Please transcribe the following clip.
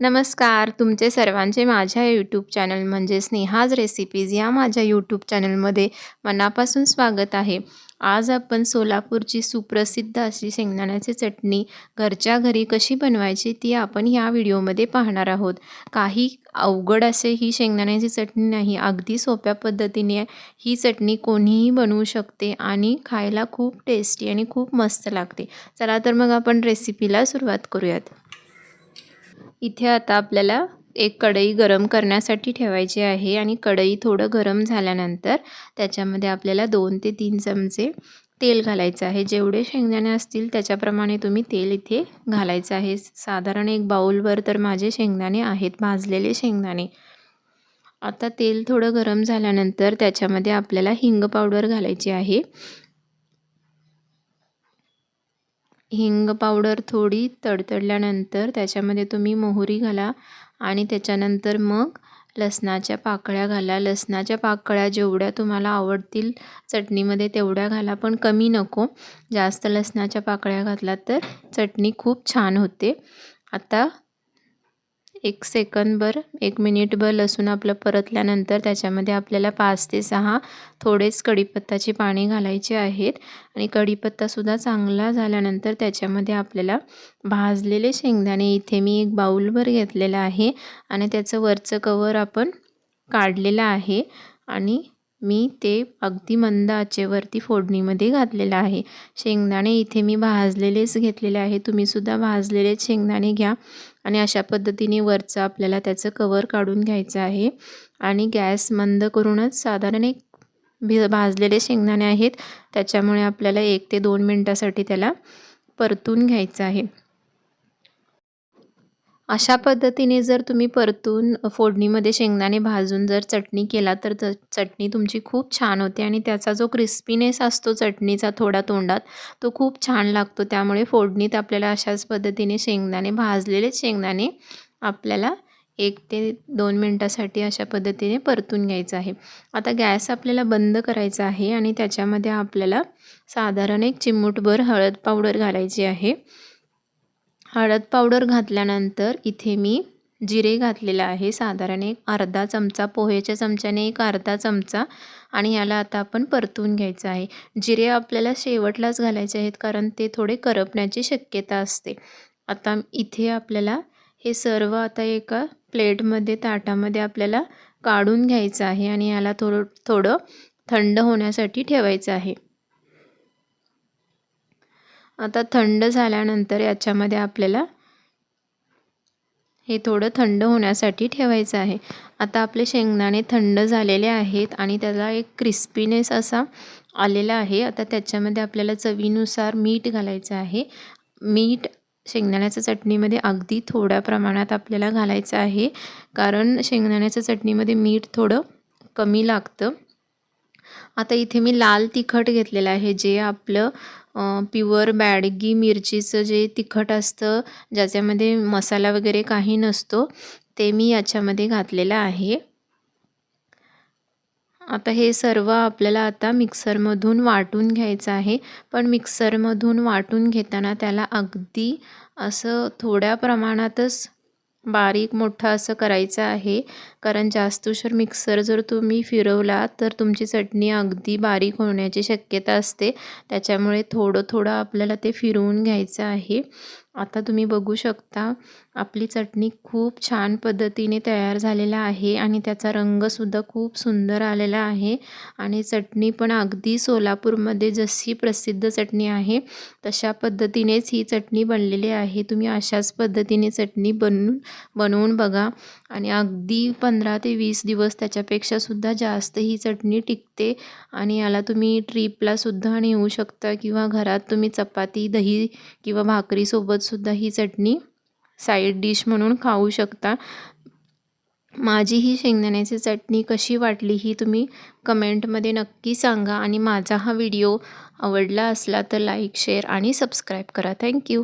नमस्कार. तुमचे सर्वांचे माझ्या यूट्यूब चॅनल म्हणजे स्नेहाज रेसिपीज या माझ्या यूट्यूब चॅनलमध्ये मनापासून स्वागत आहे. आज आपण सोलापूरची सुप्रसिद्ध अशी शेंगदाण्याची चटणी घरच्या घरी कशी बनवायची ती आपण ह्या व्हिडिओमध्ये पाहणार आहोत. काही अवघड असे ही शेंगदाण्याची चटणी नाही अगदी सोप्या पद्धतीने ही चटणी कोणीही बनवू शकते आणि खायला खूप टेस्टी आणि खूप मस्त लागते. चला तर मग आपण रेसिपीला सुरुवात करूयात. इथे आता आपल्याला एक कढई गरम करण्यासाठी ठेवायची आहे आणि कढई थोडं गरम झाल्यानंतर त्याच्यामध्ये आपल्याला दोन ते तीन चमचे तेल घालायचं आहे. जेवढे शेंगदाणे असतील त्याच्याप्रमाणे तुम्ही तेल इथे घालायचं आहे. साधारण एक बाऊलवर तर माझे शेंगदाणे आहेत भाजलेले शेंगदाणे. आता तेल थोडं गरम झाल्यानंतर त्याच्यामध्ये आपल्याला हिंग पावडर घालायची आहे. हिंग पावडर थोडी तडतडल्यानंतर त्याच्यामध्ये तुम्ही मोहरी घाला आणि त्याच्यानंतर मग लसणाच्या पाकळ्या घाला. लसणाच्या पाकळ्या जेवढ्या तुम्हाला आवडतील चटणीमध्ये तेवढ्या घाला पण कमी नको. जास्त लसणाच्या पाकळ्या घातल्या तर चटणी खूप छान होते. आता एक सेकंदभर एक मिनिटभर लसूण आपलं परतल्यानंतर त्याच्यामध्ये आपल्याला पाच ते सहा थोडेच कढीपत्ताची पाणी घालायचे आहेत. आणि कढीपत्तासुद्धा चांगला झाल्यानंतर त्याच्यामध्ये आपल्याला भाजलेले शेंगदाणे इथे मी एक बाऊलभर घेतलेलं आहे. आणि त्याचं वरचं कवर आपण काढलेलं आहे. आणि मी ते अगदी मंद आचेवरती फोडणीमध्ये घातलेलं आहे. शेंगदाणे इथे मी भाजलेलेच घेतलेले आहे. तुम्हीसुद्धा भाजलेलेच शेंगदाणे घ्या आणि अशा पद्धतीने वरचं आपल्याला त्याचं कवर काढून घ्यायचं आहे. आणि गॅस मंद करूनच साधारण एक भि भाजलेले शेंगदाणे आहेत. त्याच्यामुळे आपल्याला एक ते दोन मिनटासाठी त्याला परतून घ्यायचं आहे. अशा पद्धतीने जर तुम्ही परतून फोडणीमध्ये शेंगदाणे भाजून जर चटणी केला तर चटणी तुमची खूप छान होते आणि त्याचा जो क्रिस्पीनेस असतो चटणीचा थोडा तोंडात तो खूप छान लागतो. त्यामुळे फोडणीत आपल्याला अशाच पद्धतीने शेंगदाणे भाजलेले शेंगदाणे आपल्याला एक ते दोन मिनटासाठी अशा पद्धतीने परतून घ्यायचं आहे. आता गॅस आपल्याला बंद करायचा आहे आणि त्याच्यामध्ये आपल्याला साधारण एक चिमूटभर हळद पावडर घालायची आहे. हळद पावडर घातल्यानंतर इथे मी जिरे घातलेलं आहे. साधारण एक अर्धा चमचा पोहेच्या चमच्याने एक अर्धा चमचा आणि याला आता आपण परतून घ्यायचं आहे. जिरे आपल्याला शेवटलाच घालायचे आहेत कारण ते थोडे करपण्याची शक्यता असते. आता इथे आपल्याला हे सर्व आता एका प्लेटमध्ये ताटामध्ये आपल्याला काढून घ्यायचं आहे आणि याला थोडं थोडं थंड होण्यासाठी ठेवायचं आहे. आता थंड झाल्यानंतर याच्यामध्ये आपल्याला हे थोडं थंड होण्यासाठी ठेवायचं आहे. आता आपले शेंगदाणे थंड झालेले आहेत आणि त्याला एक क्रिस्पीनेस असा आलेला आहे. आता त्याच्यामध्ये आपल्याला चवीनुसार मीठ घालायचं आहे. मीठ शेंगदाण्याच्या चटणीमध्ये अगदी थोड्या प्रमाणात आपल्याला घालायचं आहे. कारण शेंगदाण्याच्या चटणीमध्ये मीठ थोडं कमी लागतं. आता इथे मी लाल तिखट घेतलेलं आहे जे आपलं प्युअर बॅडगी मिरचीचं जे तिखट असतं ज्याच्यामध्ये मसाला वगैरे काही नसतो ते मी याच्यामध्ये घातलेलं आहे. आता हे सर्व आपल्याला आता मिक्सरमधून वाटून घ्यायचं आहे. पण मिक्सरमधून वाटून घेताना त्याला अगदी असं थोड्या प्रमाणातच बारीक मोठा असं करायचं आहे. कारण जास्त उशीर मिक्सर जर तुम्ही फिरवला तर तुमची चटणी अगदी बारीक होण्याची शक्यता असते. त्याच्यामुळे थोडं थोडं आपल्याला ते फिरवून घ्यायचं आहे. आता तुम्ही बघू शकता आपली चटणी खूप छान पद्धतीने तयार झालेला आहे आणि त्याचा रंगसुद्धा खूप सुंदर आलेला आहे. आणि चटणी पण अगदी सोलापूरमध्ये जशी प्रसिद्ध चटणी आहे तशा पद्धतीनेच ही चटणी बनलेली आहे. तुम्ही अशाच पद्धतीने चटणी बनवून बनवून बघा. आणि अगदी पंधरा ते वीस दिवस त्याच्यापेक्षासुद्धा जास्त ही चटणी टिकते आणि याला तुम्ही ट्रीपलासुद्धा नेऊ शकता किंवा घरात तुम्ही चपाती दही किंवा भाकरीसोबत सोबतसुद्धा ही चटणी साईड डिश म्हणून खाऊ शकता. माझी ही शेंगदाण्याची चटणी कशी वाटली ही तुम्ही कमेंटमध्ये नक्की सांगा आणि माझा हा व्हिडिओ आवडला असला तर लाईक शेअर आणि सबस्क्राईब करा. Thank you